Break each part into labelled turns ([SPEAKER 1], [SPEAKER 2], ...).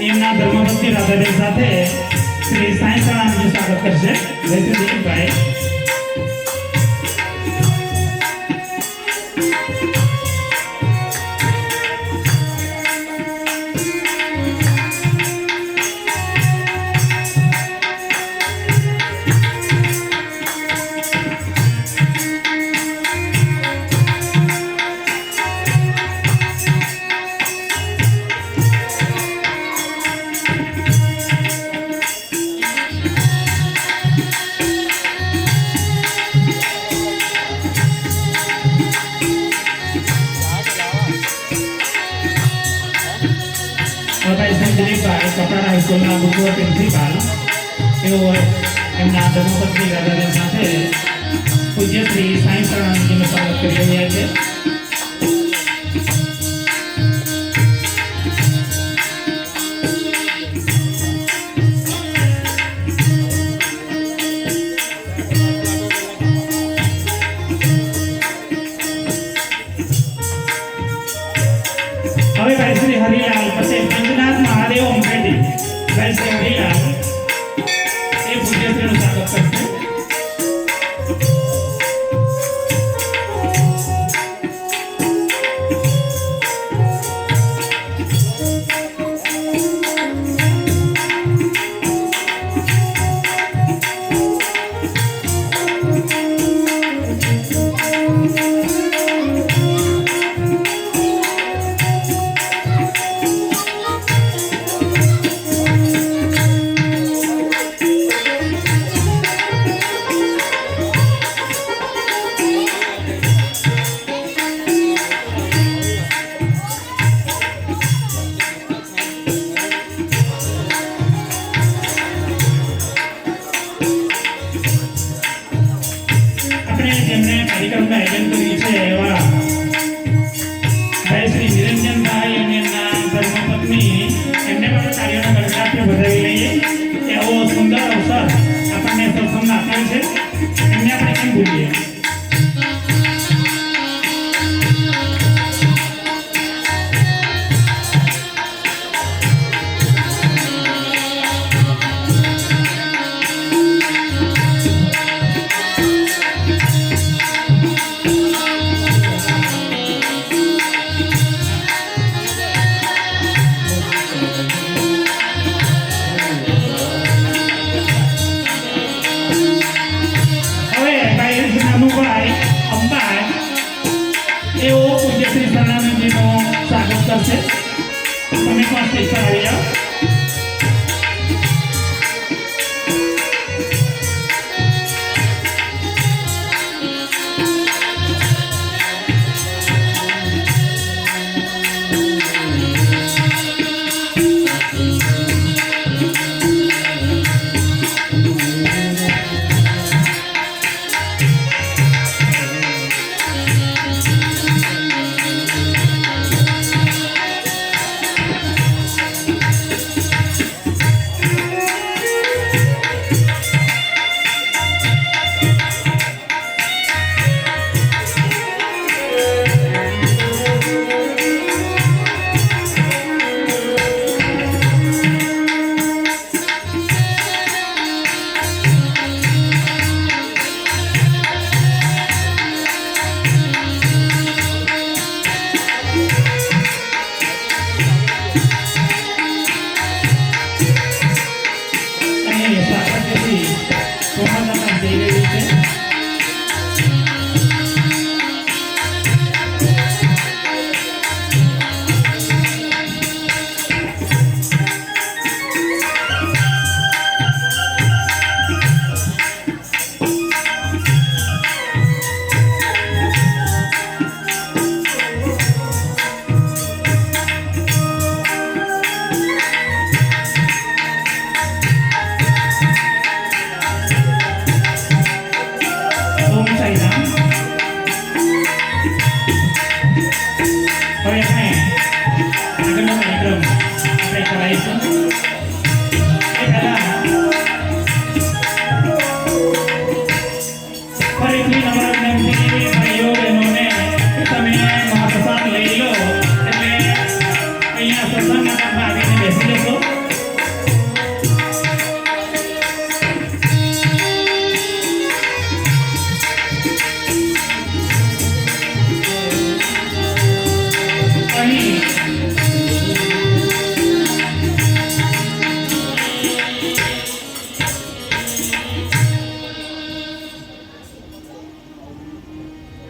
[SPEAKER 1] એમના ધર્મપતિ રાધાબેન સાથે શ્રી સાંઈ પ્રણામનું સ્વાગત કરશે. વૈષ્ણવભાઈ દિલીપભાઈ કપરાડા હાઈસ્કૂલના ભૂતપૂર્વ પ્રિન્સિપાલ તેઓ એમના ધર્મપત્ની રાધાબેન સાથે પૂજ્ય શ્રી સાંઈ શરણાનંદજીનો સ્વાગત કરી રહ્યા છે Thanks,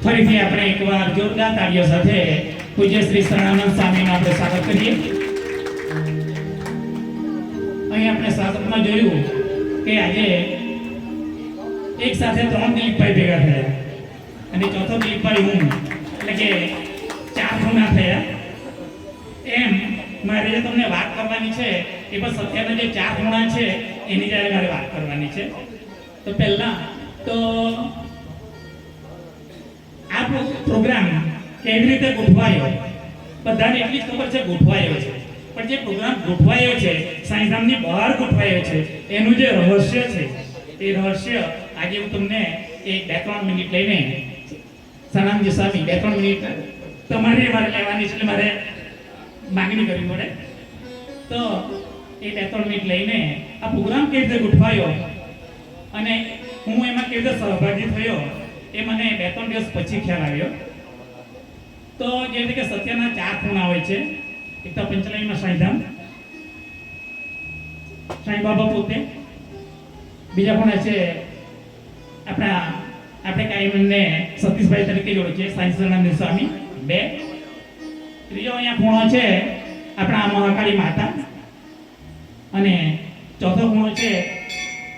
[SPEAKER 1] ફરીથી આપણે એકવાર જોરદાર તાળીઓ સાથે પૂજ્ય શ્રી શરણાનંદ સ્વામીનું આપણે સ્વાગત કરીએ. અહીં આપણે શાસ્ત્રમાં જોયું કે આજે એક સાથે ત્રણ દિલીપભાઈ ભેગા થયા અને ચોથો દિલીપભાઈ હું, એટલે કે ચાર ખૂણા થયા. એમ મારે જે તમને વાત કરવાની છે એ પણ સત્યના જે ચાર ખૂણા છે એની જ્યારે મારે વાત કરવાની છે. તો પહેલા તો પ્રોગ્રામ કેવી રીતે ગોઠવાયો? બધાને એટલી જ ખબર છે ગોઠવાયો છે. પણ જે પ્રોગ્રામ ગોઠવાયો છે, સાંઈધામની બહાર ગોઠવાયો છે, એનું જે રહસ્ય છે, એ રહસ્ય આજે હું તમને એ બે ત્રણ મિનિટ લઈને સનામજી સ્વામી બે ત્રણ મિનિટ તમારે મારે લેવાની છે એટલે મારે માંગણી કરવી પડે. તો એ બે ત્રણ મિનિટ લઈને આ પ્રોગ્રામ કેવી રીતે ગોઠવાયો? અને હું એમાં કેવી રીતે સહભાગી થયો? એ મને બે ત્રણ દિવસ પછી ખ્યાલ આવ્યો. તો જે રીતે કે સત્યના ચાર ખૂણા હોય છે એક તો પંચલાઈમાં સાંઈધામ સાંઈ બાબા પોતે, બીજા ખૂણા છે આપણા, આપણે કાંઈ એમને સતીશભાઈ તરીકે જોડે છે સાંઈ સદાનંદ સ્વામી બે. ત્રીજો અહીંયા ખૂણો છે આપણા મહાકાળી માતા અને ચોથો ખૂણો છે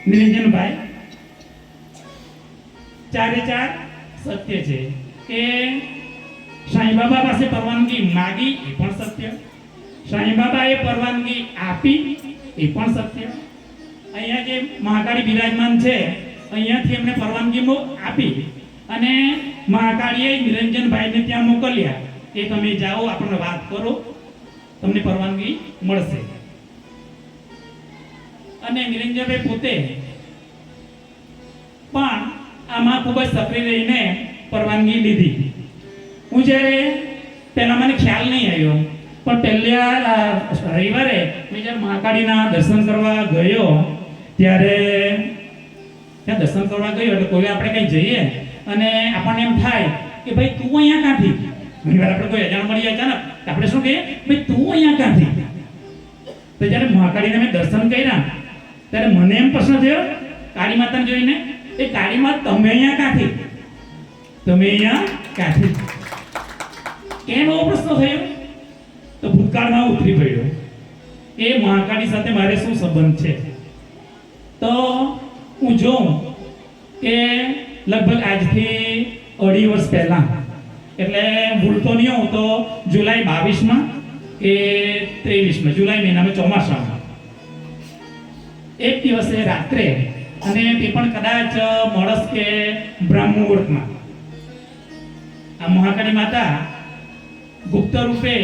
[SPEAKER 1] નિરંજનભાઈ. ચારે ચાર, સત્ય છે. કે સાંઈ બાબા પાસે પરવાનગી માગી એ પણ સત્ય. સાંઈ બાબાએ પરવાનગી આપી એ પણ સત્ય. અહીંયા જે મહાકાળી બિરાજમાન છે, અહીંયાથી એમને પરવાનગી આપી. અને મહાકાળીએ નિરંજનભાઈને ત્યાં મોકલ્યા. કે તમે જાઓ, આપણને વાત કરો. તમને પરવાનગી મળશે. અને નિરંજનભાઈ પોતે પણ આમાં ખૂબ જ સફરી રહીને પરવાનગી લીધી. હું જ્યારે પહેલાં મને ખ્યાલ નહીં આવ્યો, પણ પહેલા રવિવારે મેં જ્યારે મહાકાળીના દર્શન કરવા ગયો, ત્યારે ત્યાં દર્શન કરવા ગયો, એટલે કોઈ આપણે કંઈ જઈએ, અને આપણને એમ થાય કે ભાઈ, તું અહીંયા ક્યાંથી? ઘણી આપણે કોઈ અજાણ મળી અચાનક ને આપણે શું કહીએ? ભાઈ, તું અહીંયા ક્યાંથી? તો જ્યારે મહાકાળીને મેં દર્શન કર્યા, ત્યારે મને એમ પ્રશ્ન થયો, કાળી માતાને જોઈને એ કાળીમાં તમે અહીંયા કાથી? તમે અહીંયા ક્યાંથી કેમ એવો પ્રશ્ન થયો? તો ભૂતકાળમાં ઉતરી પડ્યો. એ મહાકાળી સાથે મારે શું સંબંધ છે? તો હું જોઉં કે લગભગ આજથી અઢી વર્ષ પહેલા, એટલે ભૂલતો નહીં હોઉં તો જુલાઈ બાવીસમાં કે ત્રેવીસમાં, જુલાઈ મહિનામાં ચોમાસામાં. એક દિવસે રાત્રે અને તે પણ કદાચ મળસ કે બ્રહ્મ મુહૂર્તમાં આ મહાકાળી માતા ગુપ્ત રૂપે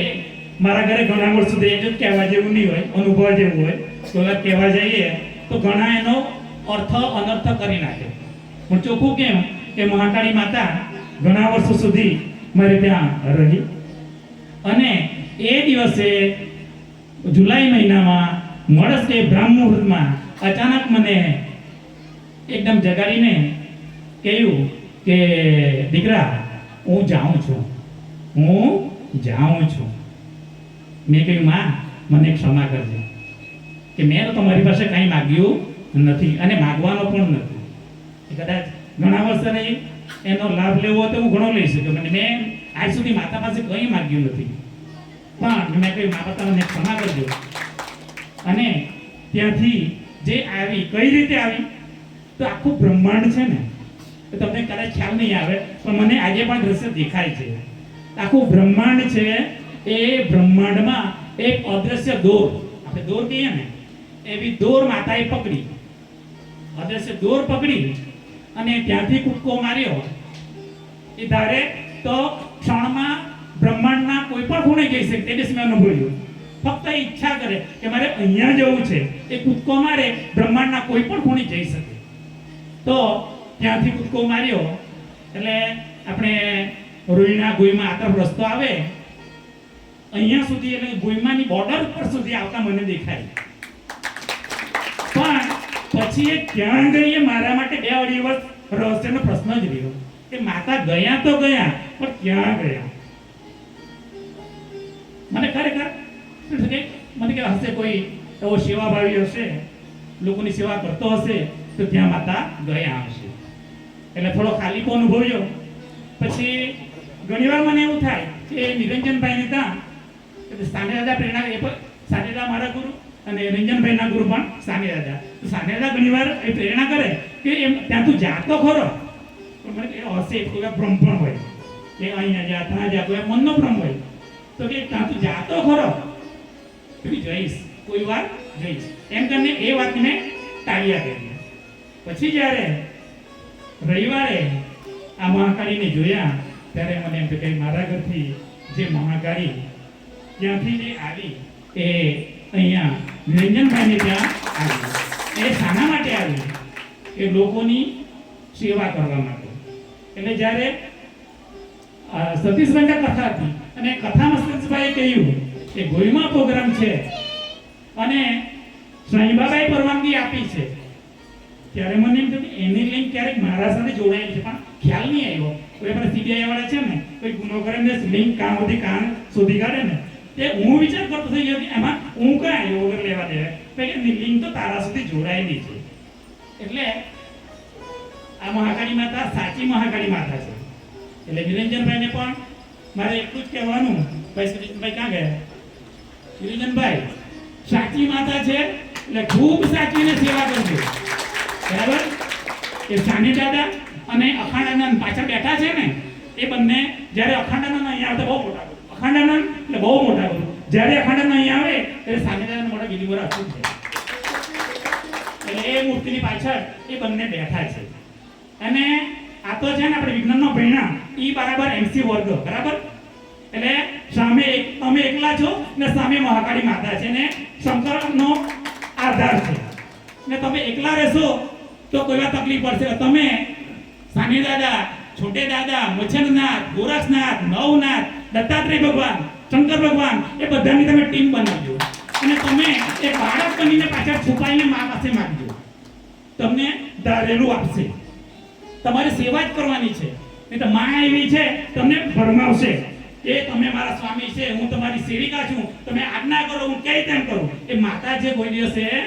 [SPEAKER 1] મારા ઘરે ઘણા વર્ષ સુધી જ કહેવા જેવું નહીં હોય, અનુભવ જેવું હોય. તો હવે કહેવા જઈએ, તો ઘણા એનો અર્થ અનર્થ કરી નાખે. પણ ચોખ્ખું કેમ કે મહાકાળી માતા ઘણા વર્ષો સુધી મારે ત્યાં રહી. અને એ દિવસે જુલાઈ મહિનામાં મળશે બ્રહ્મ મુહૂર્તમાં અચાનક મને એકદમ જગાડીને કહ્યું કે, દીકરા, હું જાઉં છું. હું જાઉં છું. મેં કહ્યું, માં, મને ક્ષમા કરજે. કે મેં તમારી પાસે કાંઈ માગ્યું નથી અને માગવાનો પણ નથી. કદાચ ઘણા વર્ષે એનો લાભ લેવો તો હું ઘણો લઈ શક્યો અને મેં આજ સુધી માતા પાસે કંઈ માગ્યું નથી. પણ મેં કહ્યું, મા, બાપા, મને ક્ષમા કરજો. અને ત્યાંથી જે આવી, કઈ રીતે આવી? તો આખું બ્રહ્માંડ છે ને તમને કદાચ ખ્યાલ નહીં આવે, પણ મને આજે પણ દ્રશ્ય દેખાય છે. આખું બ્રહ્માંડ છે, એ બ્રહ્માંડમાં એક અદ્રશ્ય દોર. આપણે દોર કહીએ ને, એવી દોર માતાએ પકડી. અદ્રશ્ય દોર પકડી અને ત્યાંથી કૂદકો માર્યો. એ ધારે તો ક્ષણમાં બ્રહ્માંડના કોઈ પણ ખૂણે જઈ શકે, તે દિવસે મેં અનુભવ્યું. ફક્ત ઈચ્છા કરે કે મારે અહીંયા જવું છે, એ કૂદકો મારે બ્રહ્માંડના કોઈ પણ ખૂણે જઈ શકે. તો ત્યાંથી કૂદકો માર્યો. એટલે આપણે રોહિણા ગોઈમાં આ તરફ રસ્તો આવે. અહીંયા સુધી એટલે ગોઈમાની બોર્ડર ઉપર સુધી આવતા મને દેખાય. પણ પછી એ ક્યાં ગઈ મારા માટે બે અઢી વર્ષ રહસ્યનો પ્રશ્ન જ રહ્યો કે માતા ગયા તો ગયા, પણ ક્યાં ગયા? મને ખરેખર મને કે હશે કોઈ એવો સેવાભાવી હશે, લોકોની સેવા કરતો હશે તો ત્યાં માતા ગયા હશે એટલે થોડો ખાલીપો અનુભવ્યો પછી ઘણીવાર મને એવું થાય કે નિરંજનભાઈને ત્યાં એટલે સાને દાદા પ્રેરણા એ પણ સાને દાદા મારા ગુરુ અને રંજનભાઈના ગુરુ પણ સામે દાદા. તો સાને દાદા ઘણીવાર એ પ્રેરણા કરે કે એમ ત્યાં તું જાતો ખરો. પણ એ હશે કોઈ ભ્રમ પણ હોય. કે અહીંયા જા, ત્યાં જા, કોઈ વાર મનનો ભ્રમ હોય. તો કે ત્યાં તું જાતો ખરો. તો જઈશ, કોઈ વાર જઈશ. એમ કરીને એ વાતને ટાળ્યા કરી પછી જ્યારે રવિવારે આ મહાકાળીને જોયા, ત્યારે મને એમ કે મારા ઘરથી જે મહાકાળી ત્યાંથી જે આવી, એ અહીંયા નિરંજનભાઈને ત્યાં આવી. એ શાના માટે આવી, એ લોકોની સેવા કરવા માટે. એટલે જ્યારે સતીશભાઈની કથા હતી, અને કથામાં સતીશભાઈએ કહ્યું કે ગોઈમાં પ્રોગ્રામ છે, અને સાંઈબાબાએ પરવાનગી આપી છે. ત્યારે મને એમ થયું કે એની લિંક ક્યારેક મારા સાથે જોડાયેલી છે, પણ ખ્યાલ નહીં આવ્યો. કોઈ આપણે સીબીઆઈ વાળા છે ને, કોઈ ગુનો કરે ને લિંક કામ બધી કામ શોધી કાઢે ને, તે હું વિચાર કરતો થઈ ગયો કે એમાં હું ક્યાં આવ્યો વગર લેવા દેવા? કે લિંક તો તારા સુધી જોડાયેલી છે. એટલે આ મહાકાળી માતા સાચી મહાકાળી માતા છે. એટલે નિરંજનભાઈને પણ મારે એટલું જ કહેવાનું, ભાઈ સુરેશભાઈ ક્યાં ગયા? નિરંજનભાઈ, સાચી માતા છે, એટલે ખૂબ સાચીને સેવા કરજો. બરાબર? એ સાની દાદા અને અખાંડાનંદ પાછળ બેઠા છે ને, એ બંને જ્યારે અખાંડાનંદ અહીંયા આવે તો બહુ મોટા કરું અખાંડાનંદ એટલે બહુ મોટા બધું જ્યારે અખાંડાનંદ અહીંયા આવે, ત્યારે સાની દાદાને મોટા બીજી મોરા આપવું છે એટલે એ મૂર્તિની પાછળ એ બંને બેઠા છે. અને આ તો છે ને આપણે વિજ્ઞાનનો પરિણામ ઈ બરાબર એમસી વર્ગ, બરાબર? એટલે સામે તમે એકલા છો ને સામે મહાકાળી માતા છે ને શંકરનો આધાર છે. ને તમે એકલા રહેશો તો કોઈ તકલીફ પડશે? તમે સાની દાદા, છોટે દાદા, મચ્છરનાથ ગોરખનાથ નવનાથ, દત્તાત્રેય ભગવાન, શંકર ભગવાન, એ બધાની તમે ટીમ બનાવજો. અને તમે એ બાળક બનીને પાછળ છુપાઈને મા પાસે માંગજો. તમને ધારેલું આપશે. તમારે સેવા જ કરવાની છે. નહીં તો મા એવી છે, તમને ભરમાવશે એ તમે મારા સ્વામી છે, હું તમારી સેવિકા છું. તમે આજ્ઞા કરો, હું કઈ તેમ કરું? એ માતા જે બોલી હશે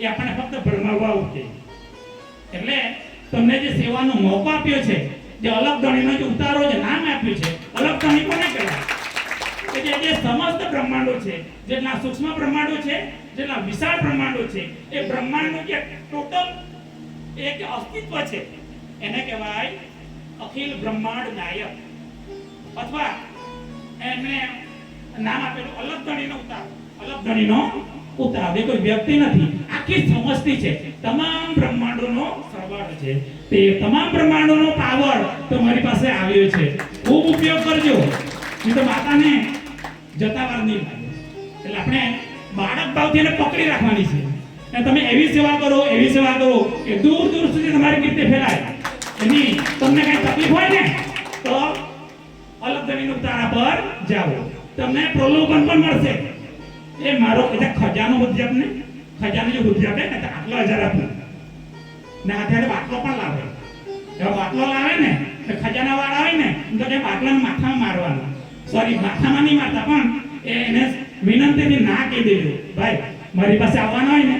[SPEAKER 1] એ આપણને ફક્ત ભરમાવવા ઉઠે. એટલે તમને જે સેવાનો મોકો આપ્યો છે, જે અલગ ધણીનો જે ઉતારો જે નામ આપ્યું છે, અલગ ધણી કોને કહેવાય કે જે જે સમસ્ત બ્રહ્માંડો છે, જેટલા સૂક્ષ્મ બ્રહ્માંડો છે, જેટલા વિશાળ બ્રહ્માંડો છે, એ બ્રહ્માંડનું જે ટોટલ એક અસ્તિત્વ છે, એને કહેવાય અખિલ બ્રહ્માંડ નાયક. અથવા એમને નામ આપેલું અલગ ધણીનો ઉતાર, અલગ ધણીનો ઉતાર એ કોઈ વ્યક્તિ નથી. આખી સમષ્ટિ છે. તમામ બ્રહ્માંડોનો સરવાળો છે. તે તમામ બ્રહ્માંડોનો પાવર તમારી પાસે આવ્યો છે. ખૂબ ઉપયોગ કરજો. નહીં તો માતાને જતા વાર નહીં લાગે. એટલે આપણે બાળક ભાવથી એને પકડી રાખવાની છે. અને તમે એવી સેવા કરો, એવી સેવા કરો કે દૂર દૂર સુધી તમારી કીર્તિ ફેલાય. એની તમને કઈ તકલીફ હોય ને, તો અલગ જમીન તારા પર જાઓ. તમને પ્રલોભન પણ મળશે. એ મારો બધા ખજાનો બધી આપને ખજાનો જે બધી આપે ને આટલા હજાર આપે. ને અત્યારે બાટલો પણ લાવે. એવો બાટલો લાવે ને ખજાના વાળા હોય ને તો તે બાટલાને માથામાં મારવાના. સોરી માથામાં નહીં મારતા, પણ એને વિનંતીથી ના કહી દેજો. ભાઈ, મારી પાસે આવવાના હોય ને,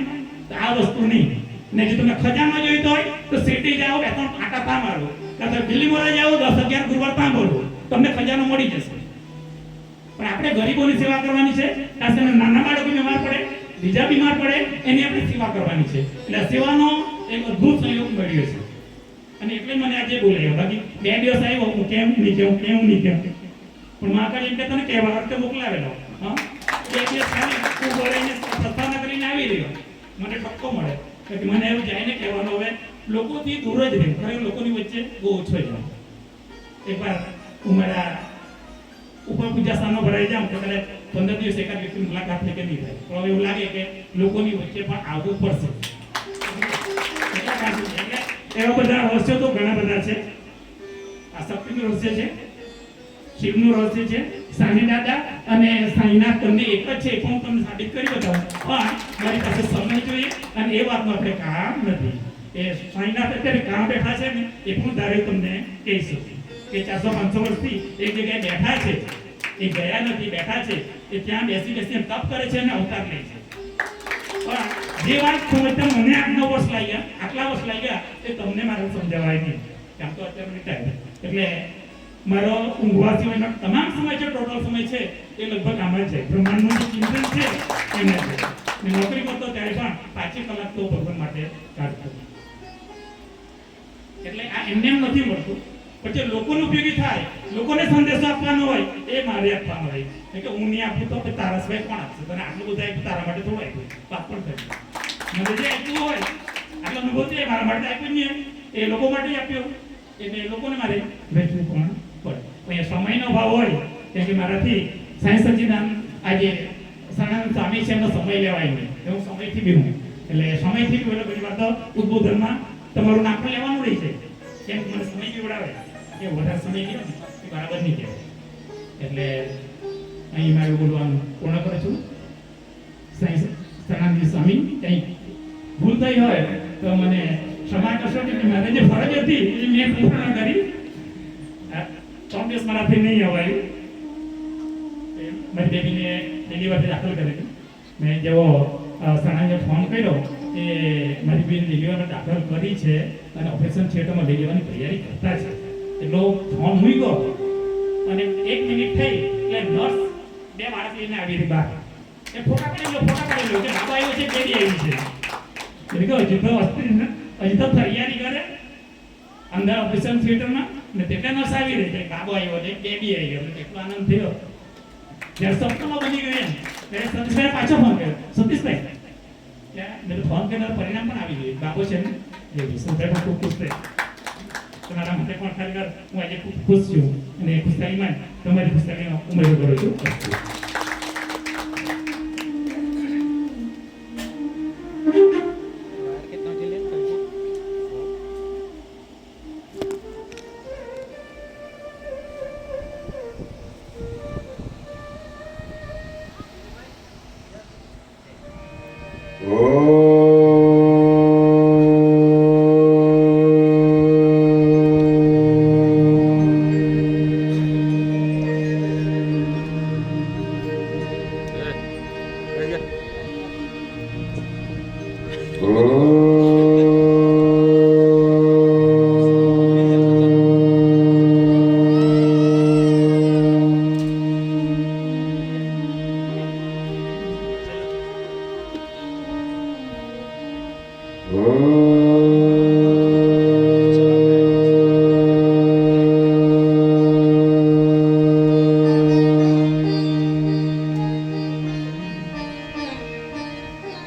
[SPEAKER 1] તો આ વસ્તુ નહીં. ને જો તમે ખજાનો જોઈતો હોય, તો સિટી જાઓ, બે ત્રણ આટા તા મારો. કાં તો દિલ્હી મોરા જાઓ, દસ અગિયાર ગુરુવાર પા બોલો તમને ખજાનો મળી જશે. પણ આપણે ગરીબોની સેવા કરવાની છે. ખાસ કરીને નાના બાળકો બીમાર પડે, બીજા બીમાર પડે, એની આપણે સેવા કરવાની છે. એટલે સેવાનો એક અદ્ભુત સહયોગ મળ્યો છે. અને એટલે મને આજે બોલાયો. બાકી બે દિવસ આવ્યો, હું કેમ નહીં કેમ કેમ નહીં કેમ. પણ મહાકાળ એમ કે તને કહેવા વખતે મોકલાવેલો. હા? બે દિવસ ખાલી તું બોલાઈને પ્રસ્થાન કરીને આવી રહ્યો. મને ઠપકો મળે. કે મને એવું જાય ને કહેવાનું, હવે લોકોથી દૂર જ રહે. લોકોની વચ્ચે બહુ ઓછો જાય. એકવાર હું મારા ઉપર પૂજા સ્થાનો ભરાઈ જાઉં તો કદાચ પંદર દિવસ એકાદ વ્યક્તિ મુલાકાત થઈ કે નહીં થાય. પણ એવું લાગે કે લોકોની વચ્ચે પણ આવવું પડશે. એવા બધા રહસ્યો તો ઘણા બધા છે. આ શક્તિનું રહસ્ય છે, શિવનું રહસ્ય છે, સાંઈ દાદા અને સાંઈનાથ તમને એક જ છે પણ હું તમને સાબિત કરી બતાવું. પણ મારી પાસે સમય જોઈએ અને એ વાતનું આપણે કામ નથી. એ સાંઈનાથ અત્યારે કામ બેઠા છે ને, એ પણ ધારે તમને કહી શકું. કે ચારસો પાંચસો વર્ષથી એક જગ્યાએ બેઠા છે. એ ગયા નથી, બેઠા છે. એ ત્યાં બેસી બેસીને તપ કરે છે અને અવતાર લે છે. પણ જે વાત સમજતા મને આટલો વર્ષ લાગ્યા. આટલા વર્ષ લાગ્યા એ તમને મારે સમજાવાય નહીં કેમ તો અત્યારે રિટાયર એટલે મારો ઊંઘવા સિવાયનો તમામ સમય છે, ટોટલ સમય છે, એ લગભગ આમાં છે. બ્રહ્માંડનું જે ચિંતન છે એમને છે. ને નોકરી કરતો ત્યારે પણ પાંચેક કલાક તો ભગવાન માટે કાઢતો એટલે આ એમને એમ નથી મળતું. પછી લોકોને ઉપયોગી થાય, લોકોને સંદેશો આપવાનો હોય, એ મારે આપવાનો હોય. એટલે હું નહીં આપું તો સિવાય કોણ આપશે? તને આટલું બધું આપ્યું, તારા માટે થોડું આપ્યું. વાત પણ કરી. મને જે આપ્યું હોય, આટલો અનુભવ છે મારા માટે આપ્યું નહીં. એ લોકો માટે આપ્યો. એટલે એ લોકોને મારે વહેંચવું પણ પડે. અહીંયા સમયનો ભાવ હોય, કેમ કે મારાથી સાયન્સ સચિદાન આજે સનાન સ્વામી છે, એમનો સમય લેવાય નહીં એવું સમયથી બી હું. એટલે સમયથી બી એટલે ઘણી વાર તો ઉદ્બોધનમાં તમારું નામ પણ લેવાનું રહી છે કેમ મને સમય પીવડાવે એ વધારે સમય ગયો એ બરાબર નહીં કહેવાય. એટલે અહીં મારે બોલવાનું પૂર્ણ કરું છું. સનાતન સ્વામી કંઈ ભૂલ થઈ હોય તો મને ક્ષમા કરશો કે મારે જે ફરજ હતી એ મેં પૂર્ણ કરી. દિવસ મારાથી નહીં અવાયું. મારી બેબીને પહેલી વાર દાખલ કરેલી. મેં જેવો સણાને ફોન કર્યો એ મારી બેન ડિલિવરમાં દાખલ કરી છે અને ઓપરેશન થિયેટરમાં જવાની તૈયારી કરતા છે. એટલો ફોન મૂક્યો અને એક મિનિટ થઈ એટલે નર્સ બે માણસ લઈને આવી રહી બહાર. એ ફોટા લો ફોટા લો. કે બાબા આવ્યો છે બેબી આવી છે. એટલે કે હજી તો હજી તો તૈયારી કરે. અંદર ઓપરેશન થિયેટરમાં ને તેટલે નર્સ આવી રહી છે. બાબો આવ્યો છે બેબી આવી ગયો. એટલે એટલો આનંદ થયો. જ્યારે સપનામાં બની ગયો ત્યારે સતીશભાઈ પાછો ફોન કર્યો. સતીશભાઈ. ત્યાં મેં ફોન કર્યો, પરિણામ પણ આવી ગયું. બાબો છે ને? એ વિષ્ણુભાઈ ખૂબ ખુશ થાય. પણ ખરેખર હું આજે ખૂબ ખુશ છું અને ખુશહાલીમાં તમારી ખુશહાલીનો ઉમેરો કરું છું.